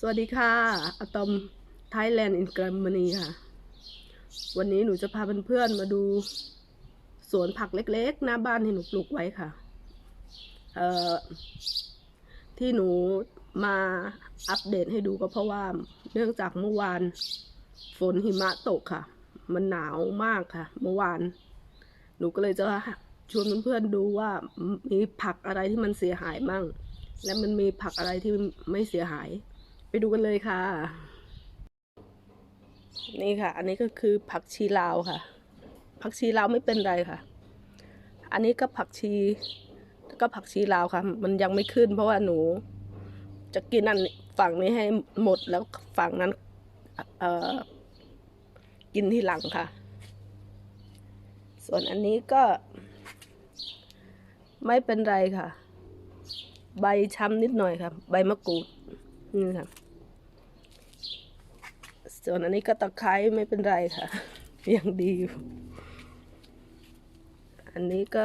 สวัสดีค่ะอะตอมไทยแลนด์อินกรมนีค่ะ วันนี้หนูจะพาเพื่อนๆมาดูสวนผักเล็กๆ หน้าบ้านที่หนูปลูกไว้ค่ะ เอ่อ ที่หนูมาอัปเดตให้ดูก็เพราะว่า เนื่องจากเมื่อวาน ฝนหิมะตกค่ะ มันหนาวมากค่ะ เมื่อวาน หนูก็เลยจะชวนเพื่อนๆดูว่ามีผักอะไรที่มันเสียหายมั่ง และมันมีผักอะไรที่ไม่เสียหาย ไปดูกันเลยค่ะ นี่ค่ะ อันนี้ก็คือผักชีลาวค่ะ ผักชีลาวไม่เป็นไรค่ะ อันนี้ก็ผักชี ก็ผักชีลาวค่ะ มันยังไม่ขึ้น เพราะว่าหนู จะกินอันฝั่งนี้ให้หมดแล้วฝั่งนั้น เอ่อ กินที่หลังค่ะ ส่วนอันนี้ก็ ไม่เป็นไรค่ะ ใบช้ำนิดหน่อยค่ะ ใบมะกรูดนี่ค่ะ ส่วนอันนี้ก็ตะไคร้ไม่เป็นไรค่ะ ยังดีอยู่ อันนี้ก็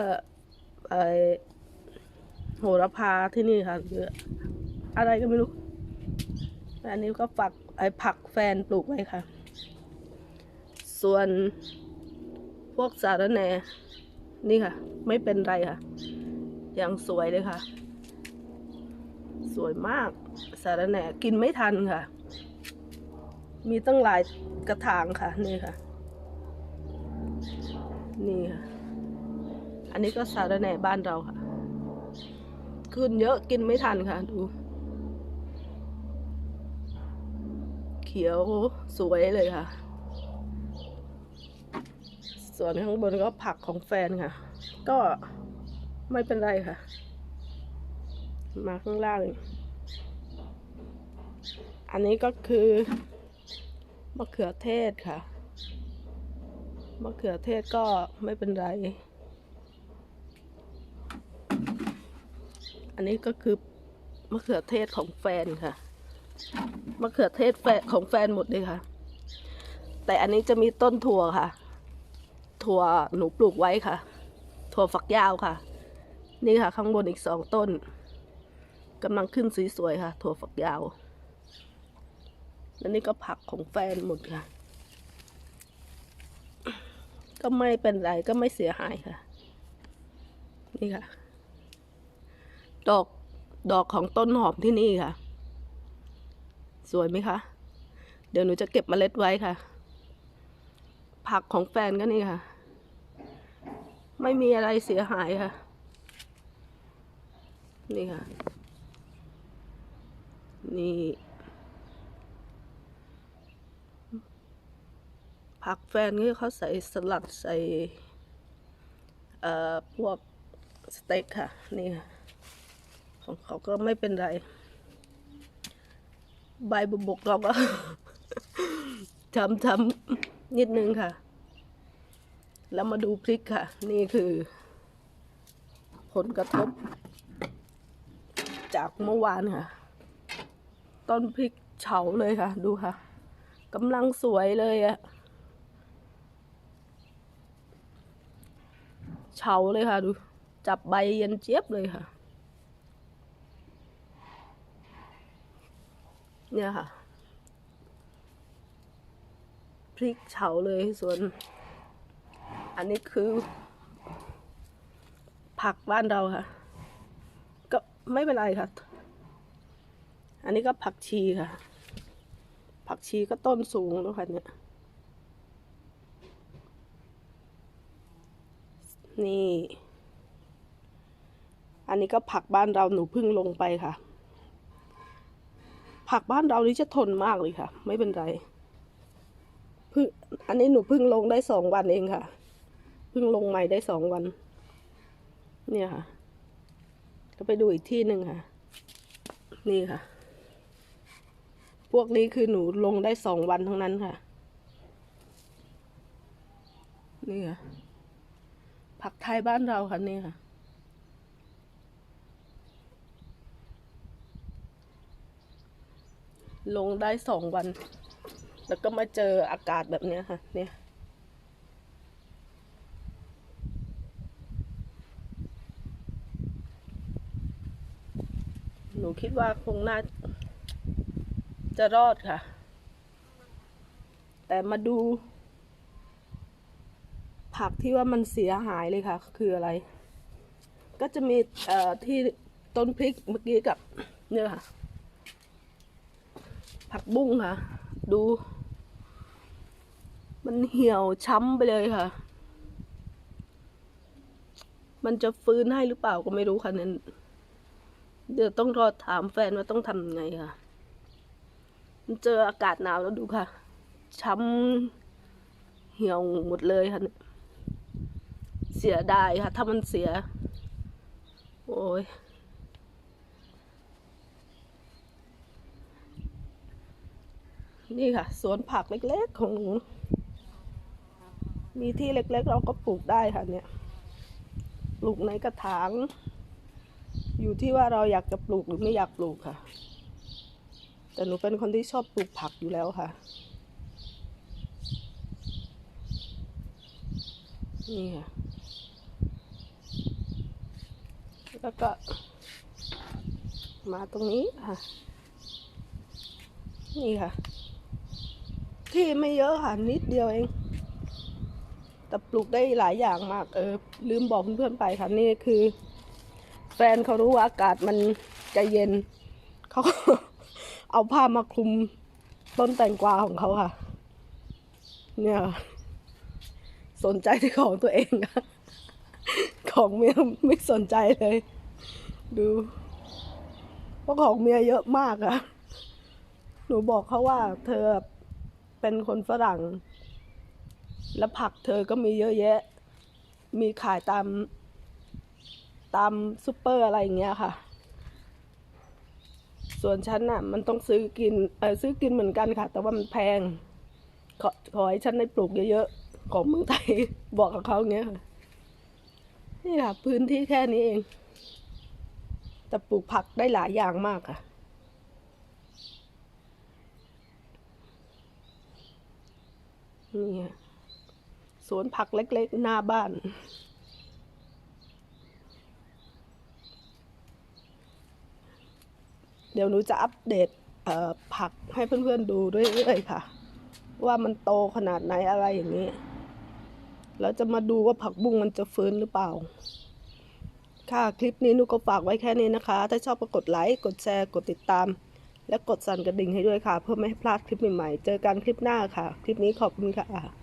ไอโหระพาที่นี่ค่ะหรืออะไรก็ไม่รู้ อันนี้ก็ฝักไอผักแฟนปลูกไว้ค่ะ ส่วนพวกสารแหน่นี่ค่ะ ไม่เป็นไรค่ะ ยังสวยเลยค่ะ สวยมากสารแหน่กินไม่ทันค่ะ มีตั้งหลายกระถางค่ะ นี่ค่ะ นี่ค่ะ อันนี้ก็สาระแหน่บ้านเราค่ะ ขึ้นเยอะกินไม่ทันค่ะ ดู เขียวสวยเลยค่ะ ส่วนข้างบนก็ผักของแฟนค่ะ ก็ไม่เป็นไรค่ะ มาข้างล่าง อันนี้ก็คือ มะเขือเทศค่ะ มะเขือเทศก็ไม่เป็นไร อันนี้ก็คือมะเขือเทศของแฟนค่ะ มะเขือเทศแฟนของแฟนหมดเลยค่ะ แต่อันนี้จะมีต้นถั่วค่ะ ถั่วหนูปลูกไว้ค่ะ ถั่วฝักยาวค่ะ นี่ค่ะ ข้างบนอีกสองต้นกำลังขึ้นสวยๆค่ะ ถั่วฝักยาว แล้วนี่ก็ผักของแฟนหมดค่ะ ก็ไม่เป็นไรก็ไม่เสียหายค่ะ นี่ค่ะ ดอกดอกของต้นหอมที่นี่ค่ะ สวยไหมคะ เดี๋ยวหนูจะเก็บเมล็ดไว้ค่ะ ผักของแฟนก็นี่ค่ะ ไม่มีอะไรเสียหายค่ะ นี่ค่ะ นี่ ผักแฟนนี่เขาใส่สลัดใส่เอ่อพวกสเต็กค่ะ นี่ค่ะ ของเขาก็ไม่เป็นไร ใบบุบกเราก็ทำทำนิดนึงค่ะ แล้วมาดูพริกค่ะ นี่คือ ผลกระทบ จากเมื่อวานค่ะ ต้นพริกเฉาเลยค่ะ ดูค่ะกำลังสวยเลยอะ เฉาเลยค่ะ ดู จับใบเย็นเจี๊ยบเลยค่ะ เนี่ยค่ะ พริกเฉาเลยส่วน อันนี้คือ ผักบ้านเราค่ะ ก็ไม่เป็นไรค่ะ อันนี้ก็ผักชีค่ะ ผักชีก็ต้นสูงแล้วค่ะเนี่ย นี่ อันนี้ก็ผักบ้านเราหนูพิ่งลงไปค่ะ ผักบ้านเรานี่จะทนมากเลยค่ะ ไม่เป็นไรเพิ่งอันนี้หนูพิ่งลงได้สองวันเองค่ะพิ่งลงใหม่ได้สองวัน เนี่ยค่ะ ก็ไปดูอีกที่หนึ่งค่ะ นี่ค่ะ พวกนี้คือหนูลงได้สองวันทั้งนั้นค่ะ นี่ค่ะ ผักไทยบ้านเราค่ะนี่ค่ะลงได้สองวัน แล้วก็มาเจออากาศแบบนี้ค่ะ เนี่ย หนูคิดว่าคงน่าจะรอดค่ะ แต่มาดู ผักที่ว่ามันเสียหายเลยค่ะ คืออะไร ก็จะมีเอ่อที่ต้นพริกเมื่อกี้กับเนี่ยค่ะ ผักบุ้งค่ะ ดู มันเหี่ยวช้ำไปเลยค่ะ มันจะฟื้นให้หรือเปล่าก็ไม่รู้ค่ะนั้นเดี๋ยวต้องรอถามแฟนว่าต้องทำยังไงค่ะ มันเจออากาศหนาวแล้วดูค่ะ ช้ำเหี่ยวหมดเลยค่ะเนี่ย สียดายค่ะ ถ้ามันเสีย โอ้ยนี่ค่ะ สวนผักเล็กๆของหนู มีที่เล็กๆ เราก็ปลูกได้ค่ะเนี่ย ปลูกในกระถาง อยู่ที่ว่าเราอยากจะปลูกหรือไม่อยากปลูกค่ะ แต่หนูเป็นคนที่ชอบปลูกผักอยู่แล้วค่ะ นี่ค่ะ แล้วก็ มาตรงนี้ค่ะ นี่ค่ะ ที่ไม่เยอะค่ะนิดเดียวเอง แต่ปลูกได้หลายอย่างมาก เออ ลืมบอกเพื่อนๆไปค่ะ นี่คือ แฟนเขารู้ว่าอากาศมันจะเย็น เขาเอาผ้ามาคลุมต้นแตงกวาของเขาค่ะ เนี่ยสนใจที่ของตัวเองอะของเมียไม่สนใจเลย ดูเพราะของเมียเยอะมากอะหนูบอกเขาว่า เธอเป็นคนฝรั่ง แล้วผักเธอก็มีเยอะแยะ มีขายตาม ตามซูเปอร์อะไรอย่างเงี้ยค่ะ ส่วนฉันน่ะ มันต้องซื้อกินเออซื้อกินเหมือนกันค่ะ แต่ว่ามันแพง ขอขอให้ฉันได้ปลูกเยอะๆของเมืองไทย บอกกับเขาอย่างเงี้ยค่ะนี่ค่ะ พื้นที่แค่นี้เอง แต่ปลูกผักได้หลายอย่างมากค่ะ นี่ค่ะสวนผักเล็กๆ หน้าบ้าน เดี๋ยวหนูจะอัปเดตเผักให้เพื่อนๆดูเรื่อยๆค่ะ ว่ามันโตขนาดไหนอะไรอย่างนี้ แล้วจะมาดูว่าผักบุ้งมันจะฟื้นหรือเปล่า ค่ะคลิปนี้หนูก็ฝากไว้แค่นี้นะคะ ถ้าชอบก็กดไลค์กดแชร์กดติดตาม และกดสั่นกระดิ่งให้ด้วยค่ะ เพื่อไม่ให้พลาดคลิปใหม่ๆ เจอกันคลิปหน้าค่ะ คลิปนี้ขอบคุณค่ะ